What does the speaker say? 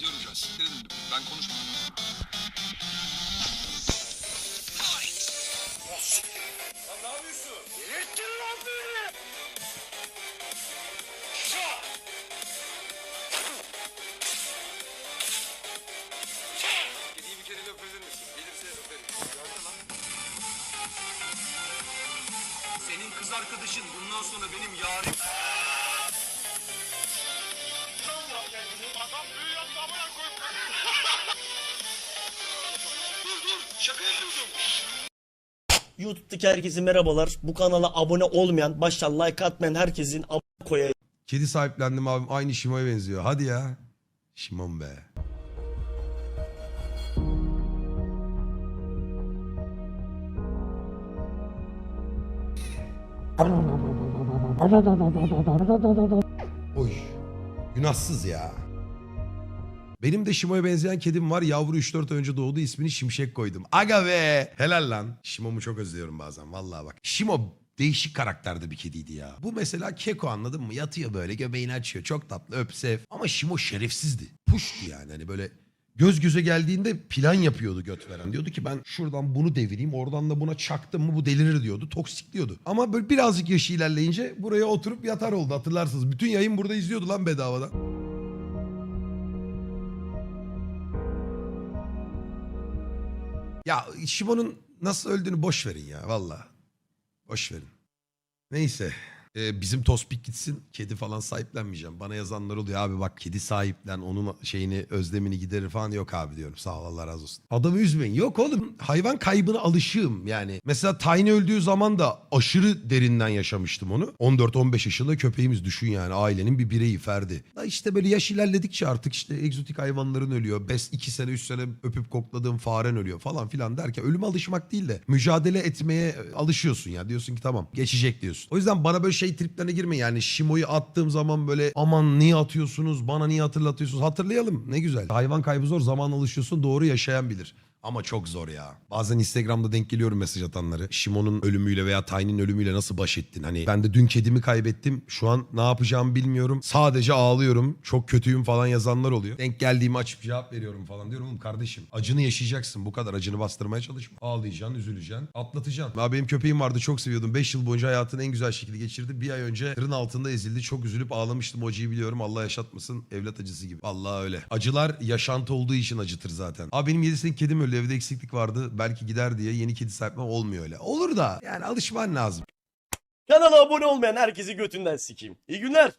Göreceğiz. Geri döndüm. Ben konuşmadım. Lan ne yapıyorsun? Delirttin lan beni! Şah! Kediyi bir kere de öpebilir misin? Gelirse öperim. Gördün lan. Senin kız arkadaşın bundan sonra benim yarim. Şaka yapıyordum. YouTube'daki herkese merhabalar. Bu kanala abone olmayan, başta like atmayan herkesin abone koyayım. Kedi sahiplendim abim aynı Şimo'ya benziyor. Hadi ya. Şimon be. Oy. Günahsız ya. Benim de Şimo'ya benzeyen kedim var. Yavru 3-4 ay önce doğdu. ismini Şimşek koydum. Aga be. Helal lan. Şimo'mu çok özlüyorum bazen. Vallahi bak. Şimo değişik karakterde bir kediydi ya. Bu mesela Keko anladın mı? Yatıyor böyle göbeğini açıyor. Çok tatlı öp sev. Ama Şimo şerefsizdi. Puştu yani. Hani böyle göz göze geldiğinde plan yapıyordu göt veren. Diyordu ki ben şuradan bunu devireyim oradan da buna çaktım mı bu delirir diyordu. Toksikliyordu. Ama böyle birazcık yaşı ilerleyince buraya oturup yatar oldu hatırlarsınız. Bütün yayın burada izliyordu lan bedavadan. Ya Shimo'nun nasıl öldüğünü boş verin ya valla. Boş verin. Neyse. Ee, bizim Tospik gitsin. Kedi falan sahiplenmeyeceğim. Bana yazanlar oluyor. Abi bak kedi sahiplen. Onun şeyini özlemini giderir falan. Yok abi diyorum. Sağ ol Allah razı olsun. Adamı üzmeyin. Yok oğlum. Hayvan kaybına alışığım. Yani mesela Tiny öldüğü zaman da aşırı derinden yaşamıştım onu. 14-15 yaşında köpeğimiz düşün yani. Ailenin bir bireyi Ferdi. Da işte böyle yaş ilerledikçe artık işte egzotik hayvanların ölüyor. Bes 2 sene 3 sene öpüp kokladığım faren ölüyor falan filan derken ölüme alışmak değil de mücadele etmeye e, alışıyorsun ya. Diyorsun ki tamam geçecek diyorsun. O yüzden bana böyle şey triplerine girme yani. Şimo'yu attığım zaman böyle aman niye atıyorsunuz bana niye hatırlatıyorsunuz hatırlayalım ne güzel. Hayvan kaybı zor zaman alışıyorsun doğru yaşayan bilir. Ama çok zor ya. Bazen Instagram'da denk geliyorum mesaj atanları. Şimon'un ölümüyle veya Tiny'nin ölümüyle nasıl baş ettin? Hani ben de dün kedimi kaybettim. Şu an ne yapacağımı bilmiyorum. Sadece ağlıyorum. Çok kötüyüm falan yazanlar oluyor. Denk geldiğimi açıp cevap veriyorum falan. Diyorum "Oğlum kardeşim acını yaşayacaksın. Bu kadar acını bastırmaya çalışma. Ağlayacaksın, üzüleceksin, atlatacaksın. Abi benim köpeğim vardı çok seviyordum. 5 yıl boyunca hayatını en güzel şekilde geçirdi. Bir ay önce tırın altında ezildi. Çok üzülüp ağlamıştım. O acıyı biliyorum. Allah yaşatmasın. Evlat acısı gibi. Allah öyle. Acılar yaşantı olduğu için acıtır zaten. Abi benim 7 senelik kedim öldü. Evde eksiklik vardı. Belki gider diye yeni kedi sahiplenme olmuyor öyle. Olur da yani alışman lazım. Kanala abone olmayan herkesi götünden sikeyim. İyi günler.